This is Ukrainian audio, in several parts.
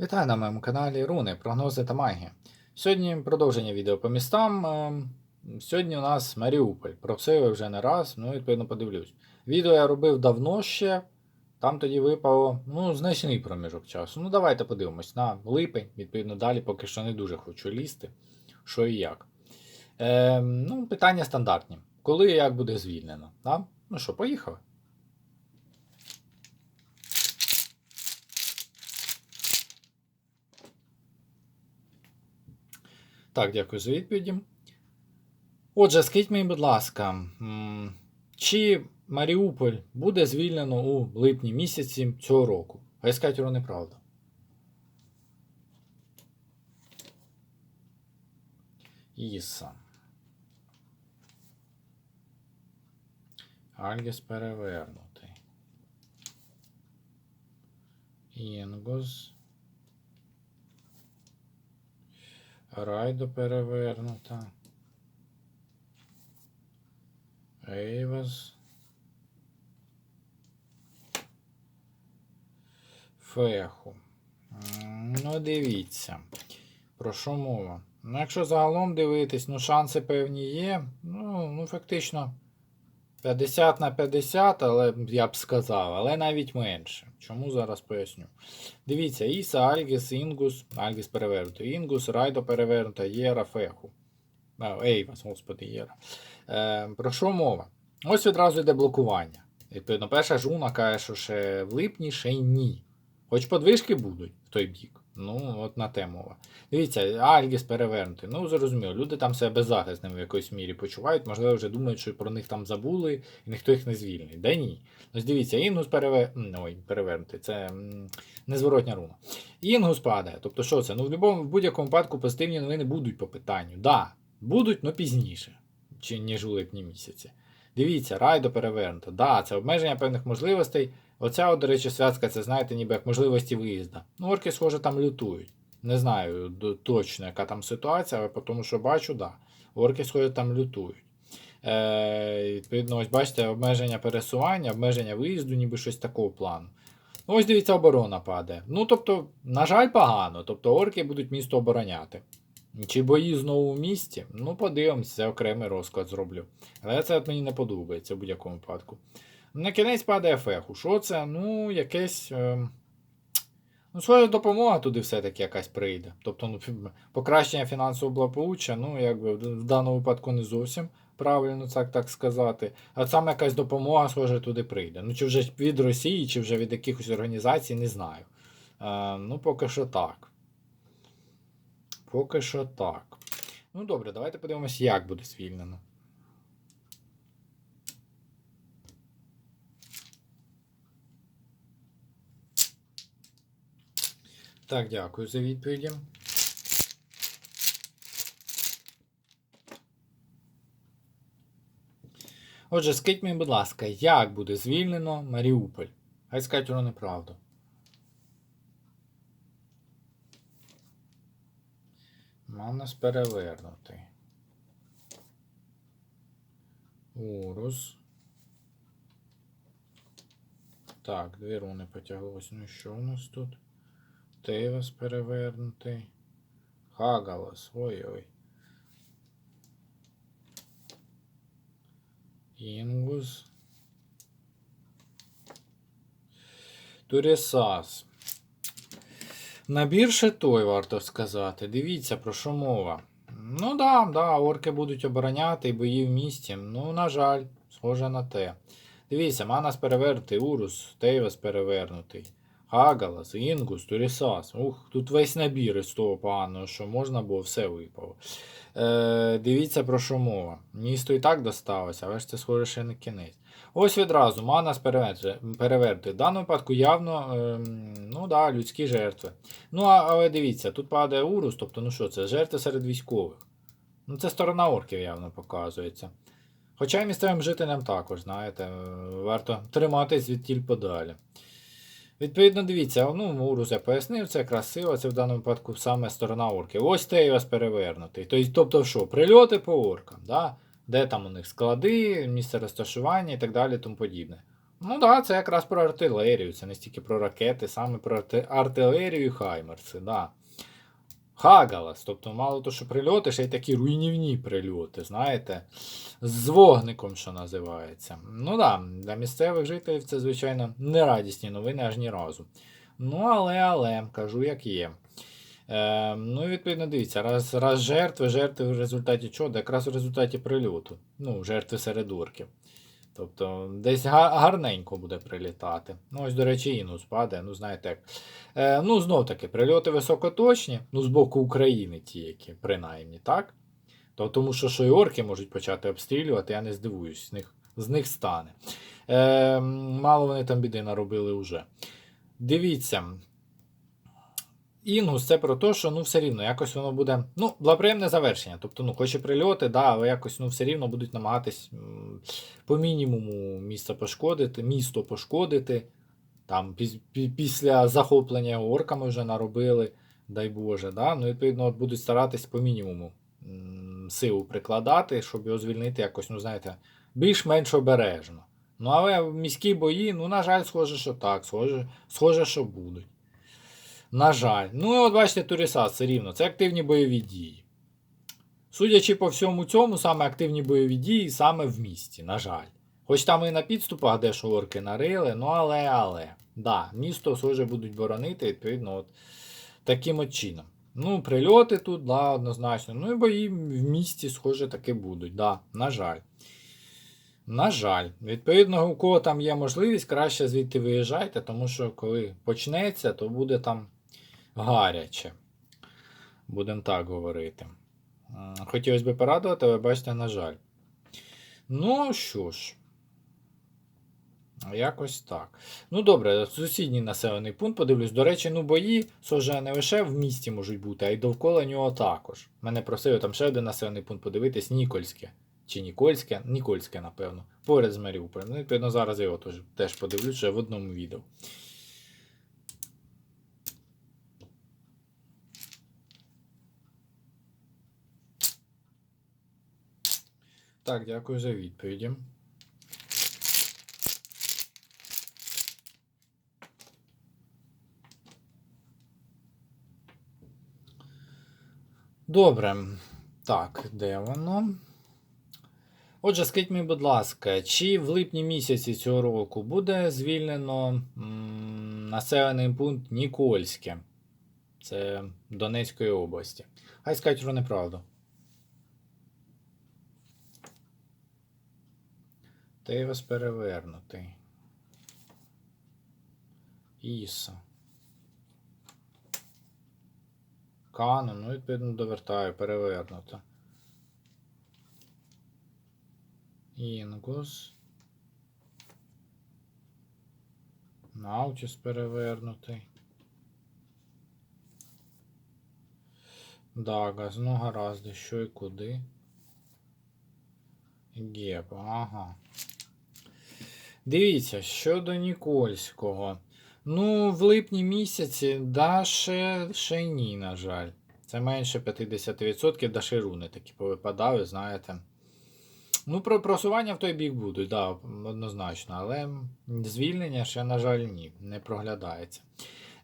Вітаю на моєму каналі Руни, прогнози та магія. Сьогодні продовження відео по містам. Ем, Сьогодні у нас Маріуполь. Про це я вже не раз, ну відповідно подивлюсь. Відео я робив давно ще. Там тоді випало ну, значний проміжок часу. Ну, давайте подивимось на липень. Відповідно, далі поки що не дуже хочу лізти. Що і як. Ем, ну, питання стандартні. Коли і як буде звільнено? Да? Ну що, поїхали? Так, дякую за відповіді. Отже, скажіть мені, будь ласка, чи Маріуполь буде звільнено у липні місяці цього року? А скажу, неправда. Іса. Альгіс перевернутий. Інгос. Райдо перевернута. Ейвас. Феху. Ну, дивіться. Про що мова? Ну, якщо загалом дивитись, ну, шанси певні є. Ну, ну фактично 50 на 50, але я б сказав, але навіть менше. Чому зараз поясню. Дивіться, Іса, Альгіс, Інгус, Альгіс перевернуто, Інгус, Райдо перевернуто, Єра, Феху. А, Ейвас, господи, Єра. Е, про що мова? Ось відразу йде блокування. Відповідно, перша жуна каже, що ще в липні, ще й ні. Хоч подвижки будуть в той бік. Ну, от на те. Дивіться, Альгіс перевернутий. Ну, зрозуміло, люди там себе беззахисними в якоїсь мірі почувають, можливо, вже думають, що про них там забули і ніхто їх не звільнить. Да ні. Ось дивіться, Інгус переве... Ой, перевернутий, це незворотня руна. Інгус падає. Тобто, що це? Ну, в, будь-якому випадку позитивні новини будуть по питанню. Да, будуть, але пізніше, ніж у липні місяці. Дивіться, райдо перевернуто. Да, це обмеження певних можливостей. Оця, от, до речі, святка, це знаєте, ніби як можливості виїзду. Ну, орки, схоже, там лютують. Не знаю точно, яка там ситуація, але по тому, що бачу, да. Орки, схоже, там лютують. Е, відповідно, ось бачите, обмеження пересування, обмеження виїзду, ніби щось такого плану. Ну, Ось дивіться, оборона падає. Ну, тобто, на жаль, погано. Тобто орки будуть місто обороняти. Чи бої знову в місті? Ну, подивимося, окремий розклад зроблю. Але це от мені не подобається в будь-якому випадку. На кінець падає феху. Що це? Ну, якесь. Е... Ну, своя допомога туди все-таки якась прийде. Тобто, ну, покращення фінансового благополуччя, ну, якби в даному випадку не зовсім правильно так, так сказати. А саме якась допомога, схоже, туди прийде. Ну, чи вже від Росії, чи вже від якихось організацій, не знаю. Е, ну, поки що так. Поки що так. Ну, добре, давайте подивимося, як буде звільнено. Так, дякую за відповіді. Отже, скажіть мені, будь ласка, як буде звільнено Маріуполь? Хай скажуть воно неправду. Манас перевернутий. Урус. Так, дві руни потяглось. Ну що у нас тут? Тейвас перевернутий. Хагалас. Ой-ой. Інгус. Турісас. Набір ще той, варто сказати. Дивіться, про що мова. Ну да, да, орки будуть обороняти і бої в місті. Ну, на жаль, схоже на те. Дивіться, Манас перевернутий, Урус, Тейвас перевернутий. Хагалас, Інгус, Турісас. Ух, тут весь набір із того поганого, що можна було, все випало. Е, дивіться, про що мова. Місто і так досталося, але ж це схоже ще не кінець. Ось відразу Манас перевернутий. В даному випадку явно ем, ну да, людські жертви. Ну, а, але дивіться, тут падає Урус, тобто, ну що це, жертви серед військових. Ну, це сторона орків явно показується. Хоча й місцевим жителям також, знаєте, е, варто триматись від тіль подалі. Відповідно, дивіться, ну, Урус я пояснив, це красиво, це в даному випадку саме сторона орки. Ось Тейвас перевернутий. Тобто, що, прильоти по оркам, да? де там у них склади, місце розташування і так далі тому подібне. Ну так, да, це якраз про артилерію, це не стільки про ракети, саме про арти- артилерію і хаймерси, да. Хагалас, тобто мало то, що прильоти, ще й такі руйнівні прильоти, знаєте, з вогником, що називається. Ну да, для місцевих жителів це, звичайно, не радісні новини аж ні разу. Ну, але, але, кажу, як є. Е, ну, відповідно, дивіться, раз, раз жертви, жертви в результаті чого? Якраз в результаті прильоту. Ну, жертви серед орків. Тобто десь гарненько буде прилітати. Ну, ось, до речі, інус падає, ну, знаєте як. Е, ну, знов таки, прильоти високоточні, ну, з боку України ті, які, принаймні, так? То, тому що, що можуть почати обстрілювати, я не здивуюсь, з них, з них стане. Е, мало вони там біди наробили вже. Дивіться. Інгус це про те, що ну все рівно якось воно буде. Ну, благоприємне завершення. Тобто, ну, хоч прильоти, да, але якось ну, все рівно будуть намагатись по мінімуму місто пошкодити, місто пошкодити. Там піс- пі- після захоплення орками вже наробили, дай Боже. Да? Ну, відповідно, будуть старатись по мінімуму силу прикладати, щоб його звільнити якось, ну, знаєте, більш-менш обережно. Ну, але міські бої, ну, на жаль, схоже, що так, схоже, схоже, що будуть. На жаль. Ну, от бачите, Туріса все рівно, це активні бойові дії. Судячи по всьому цьому, саме активні бойові дії саме в місті, на жаль. Хоч там і на підступах дещо орки нарили, ну але, але. Да, місто схоже будуть боронити, відповідно, от таким от чином. Ну, прильоти тут, да, однозначно. Ну і бої в місті, схоже, таки будуть. Да, на жаль. На жаль, відповідно, у кого там є можливість, краще звідти виїжджайте, тому що коли почнеться, то буде там гаряче. Будемо так говорити. Хотілося б порадувати, але бачите, на жаль. Ну що ж. Якось так. Ну добре, сусідній населений пункт, подивлюсь. До речі, ну бої схоже, не лише в місті можуть бути, а й довкола нього також. Мене просили там ще один населений пункт подивитись, Нікольське. Чи Нікольське? Нікольське, напевно. Поряд з Маріуполем. Ну, відповідно, зараз я його теж подивлюсь ще в одному відео. Так, дякую за відповіді. Добре. Так, де воно? Отже, скажіть мені, будь ласка, чи в липні місяці цього року буде звільнено населений пункт Нікольське? Це Донецької області. Хай скажуть про неправду. Тейвас перевернутий. Іса. Канон, ну, відповідно, довертаю, перевернуто. Інгус. Наутіс перевернутий. Дагас, ну гаразд, що і куди. Геб, ага. Дивіться, щодо Нікольського. Ну, в липні місяці, да, ще, ще ні, на жаль. Це менше 50%, да руни такі повипадали, знаєте. Ну, про просування в той бік будуть, да, однозначно, але звільнення ще, на жаль, ні, не проглядається.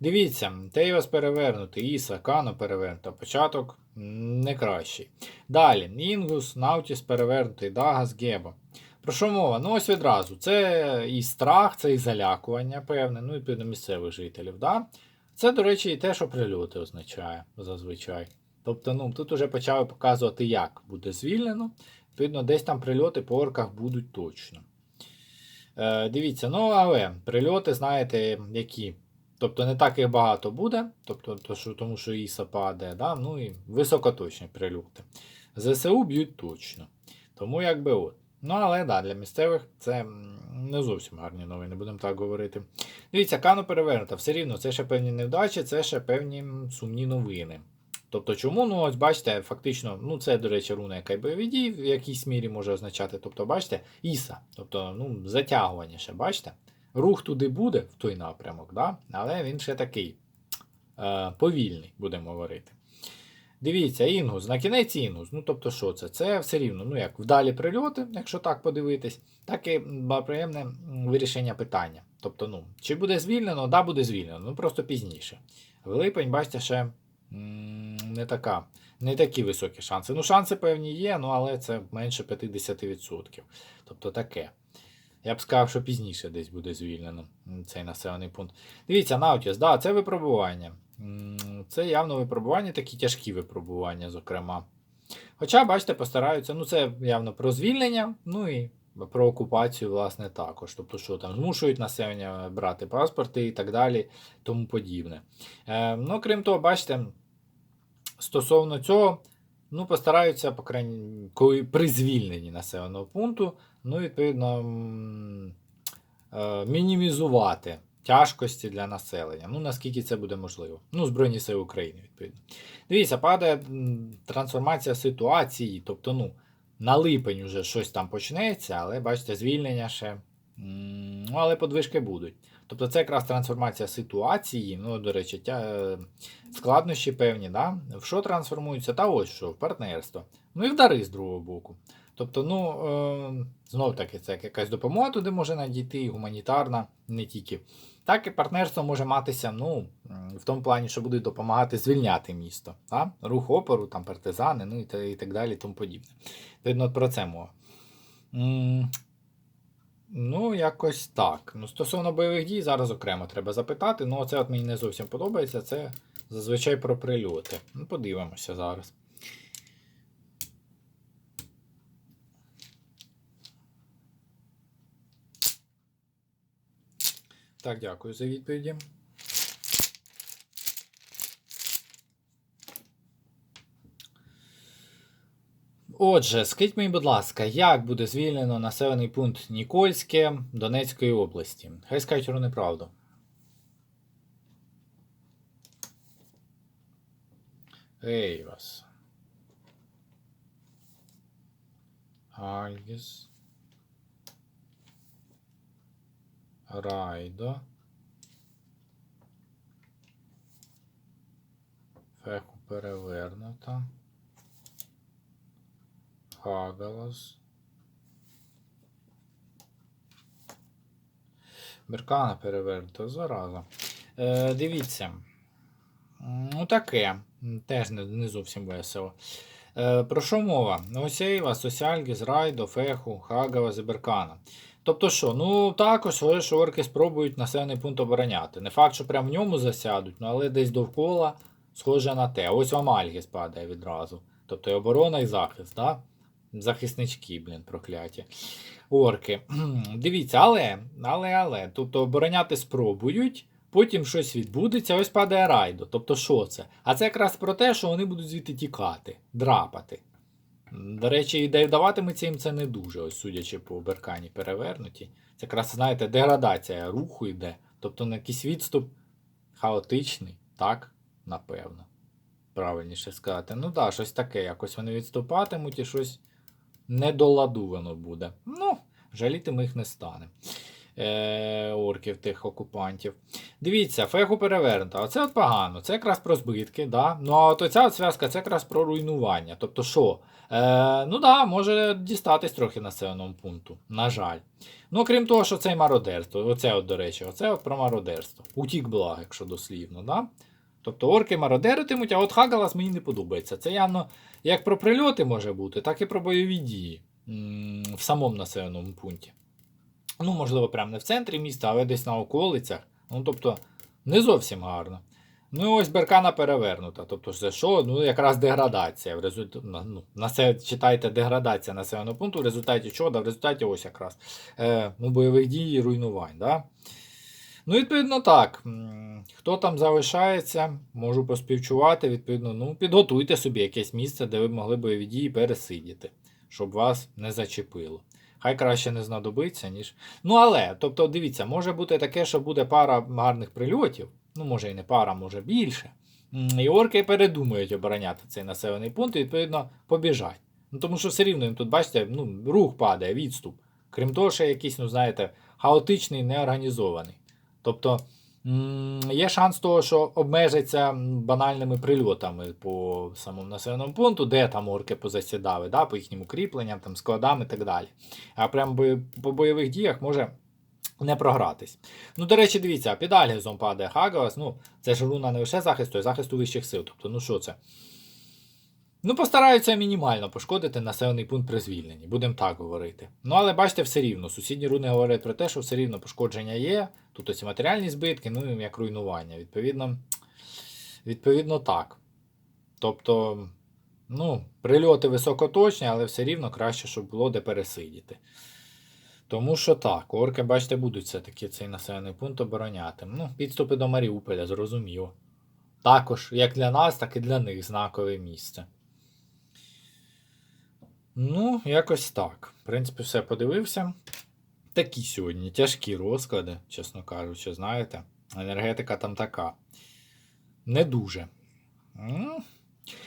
Дивіться, Тейвас перевернутий, Іса, Кано перевернута, початок не кращий. Далі, Інгус, Наутіс перевернутий, Дагас, Геба. Про що мова? Ну, ось відразу. Це і страх, це і залякування, певне, ну і відповідно місцевих жителів. Да? Це, до речі, і те, що прильоти означає зазвичай. Тобто, ну, тут вже почали показувати, як буде звільнено. Відповідно, десь там прильоти по орках будуть точно. Е, дивіться, ну але прильоти, знаєте, які. Тобто не так їх багато буде, тобто, то, що, тому що Іса падає, да? ну і високоточні прильоти. ЗСУ б'ють точно. Тому якби от. Ну, але да, для місцевих це не зовсім гарні новини, будемо так говорити. Дивіться, кану перевернута, все рівно, це ще певні невдачі, це ще певні сумні новини. Тобто, чому? Ну, ось бачите, фактично, ну це, до речі, руна, яка й бойові дії в якійсь мірі може означати. Тобто, бачите, Іса, тобто, ну, затягування ще, бачите? Рух туди буде, в той напрямок, да? але він ще такий е, повільний, будемо говорити. Дивіться, інгус, на кінець інгус. Ну, тобто, що це? Це все рівно, ну як вдалі прильоти, якщо так подивитись, так і приємне вирішення питання. Тобто, ну, чи буде звільнено, да, буде звільнено, ну просто пізніше. В липень, бачите, ще не така, не такі високі шанси. Ну, шанси певні є, ну але це менше 50%. Тобто таке. Я б сказав, що пізніше десь буде звільнено цей населений пункт. Дивіться, Наутіс, да, це випробування. Це явно випробування, такі тяжкі випробування, зокрема. Хоча, бачите, постараються, ну це явно про звільнення, ну і про окупацію, власне, також. Тобто, що там змушують населення брати паспорти і так далі, тому подібне. Е, ну, крім того, бачите, стосовно цього, ну, постараються, по крайній коли при звільненні населеного пункту, ну, відповідно, е, мінімізувати тяжкості для населення. Ну, наскільки це буде можливо. Ну, Збройні Сили України, відповідно. Дивіться, падає трансформація ситуації, тобто, ну, на липень вже щось там почнеться, але бачите, звільнення ще. Ну, але подвижки будуть. Тобто це якраз трансформація ситуації, ну, до речі, тя, е, складнощі певні, да? в що трансформуються, та ось що, в партнерство. Ну і в дари з другого боку. Тобто, ну, е, знов таки, це якась допомога туди може надійти, гуманітарна, не тільки. Так і партнерство може матися, ну, в тому плані, що будуть допомагати звільняти місто. Да? Рух опору, там партизани, ну і, та- і так далі, тому подібне. Видно, про це мова. Ну, якось так. Ну, стосовно бойових дій, зараз окремо треба запитати. Ну, це от мені не зовсім подобається. Це зазвичай про прильоти. Ну, подивимося зараз. Так, дякую за відповіді. Отже, скажіть мені, будь ласка, як буде звільнено населений пункт Нікольське Донецької області? Хай скажуть про неправду. Ей вас. Альгіс. Райдо. Феху перевернута. Хагалас. Беркана перевернута, зараза. Е, дивіться. Ну, таке. Теж не, не зовсім весело. Е, про що мова? Осєєва, Сосяльгіс, Райдо, Феху, Хагава, Зеберкана. Тобто що, ну також ви ж орки спробують населений пункт обороняти. Не факт, що прямо в ньому засядуть, ну але десь довкола схоже на те. Ось вам Альгіс падає відразу. Тобто і оборона, і захист, да? Захиснички, блін, прокляті. Орки. Дивіться, але, але, але. Тобто обороняти спробують, потім щось відбудеться, ось падає райдо. Тобто, що це? А це якраз про те, що вони будуть звідти тікати, драпати. До речі, і даватиметься їм це не дуже, ось судячи по беркані перевернуті. Це якраз, знаєте, деградація руху йде. Тобто на якийсь відступ хаотичний, так? Напевно. Правильніше сказати. Ну да, щось таке. Якось вони відступатимуть і щось недоладувано буде. Ну, жаліти ми їх не стане. Е, орків тих окупантів. Дивіться, феху перевернута. Оце от погано. Це якраз про збитки. Да? Ну а от оця от зв'язка це якраз про руйнування. Тобто, що? Е, ну да, може дістатись трохи населеному пункту. На жаль. Ну, крім того, що це і мародерство. Оце, от, до речі, оце от про мародерство. Утік благ, якщо дослівно. Да? Тобто орки мародеритимуть, а от Хагалас мені не подобається. Це явно як про прильоти може бути, так і про бойові дії в самому населеному пункті. Ну, можливо, прямо не в центрі міста, але десь на околицях. Ну, тобто, не зовсім гарно. Ну, і ось Беркана перевернута. Тобто, це що? Ну, якраз деградація. В результаті, ну, на це читайте деградація населеного пункту, в результаті чого? Да, в результаті ось якраз е, ну, бойових дій і руйнувань. Да? Ну, відповідно, так. Хто там залишається, можу поспівчувати. Відповідно, ну, підготуйте собі якесь місце, де ви могли бойові дії пересидіти, щоб вас не зачепило. Хай краще не знадобиться, ніж. Ну, але, тобто, дивіться, може бути таке, що буде пара гарних прильотів. Ну, може і не пара, може більше. І орки передумають обороняти цей населений пункт і, відповідно, побіжать. Ну, тому що все рівно їм тут, бачите, ну, рух падає, відступ. Крім того, ще якийсь, ну, знаєте, хаотичний, неорганізований. Тобто, Є шанс того, що обмежиться банальними прильотами по самому населеному пункту, де там орки позасідали, да, по їхнім укріпленням, там, складам і так далі. А прямо по бойових діях може не програтись. Ну, до речі, дивіться, під Альгізом падає Хагалас. Ну, це ж руна не лише захисту, а й захисту вищих сил. Тобто, ну що це? Ну, постараються мінімально пошкодити населений пункт при звільненні, будемо так говорити. Ну, але бачите, все рівно. Сусідні руни говорять про те, що все рівно пошкодження є. Тут ось матеріальні збитки, ну і як руйнування. Відповідно, відповідно так. Тобто, ну, прильоти високоточні, але все рівно краще, щоб було де пересидіти. Тому що так, орки, бачите, будуть все-таки цей населений пункт обороняти. Ну, підступи до Маріуполя, зрозуміло. Також, як для нас, так і для них знакове місце. Ну, якось так. В принципі, все подивився. Такі сьогодні тяжкі розклади, чесно кажучи, знаєте. Енергетика там така. Не дуже.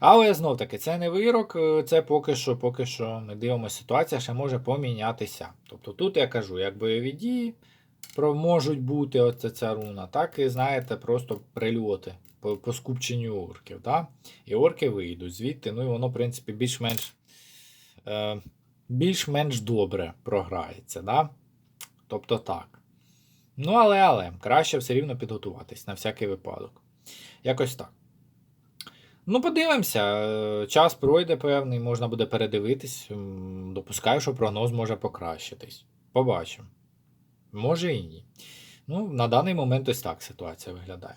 Але знов таки, це не вирок, е, це поки що, поки що ми дивимося, ситуація ще може помінятися. Тобто тут я кажу, як бойові дії можуть бути оце ця руна, так і знаєте, просто прильоти по, по скупченню орків. Да? І орки вийдуть звідти, ну і воно, в принципі, більш-менш більш-менш добре програється. Да? Тобто так. Ну, але, але, краще все рівно підготуватись на всякий випадок. Якось так. Ну, подивимося. е, Час пройде певний, можна буде передивитись. Допускаю, що прогноз може покращитись. Побачимо. Може і ні. Ну, на даний момент ось так ситуація виглядає.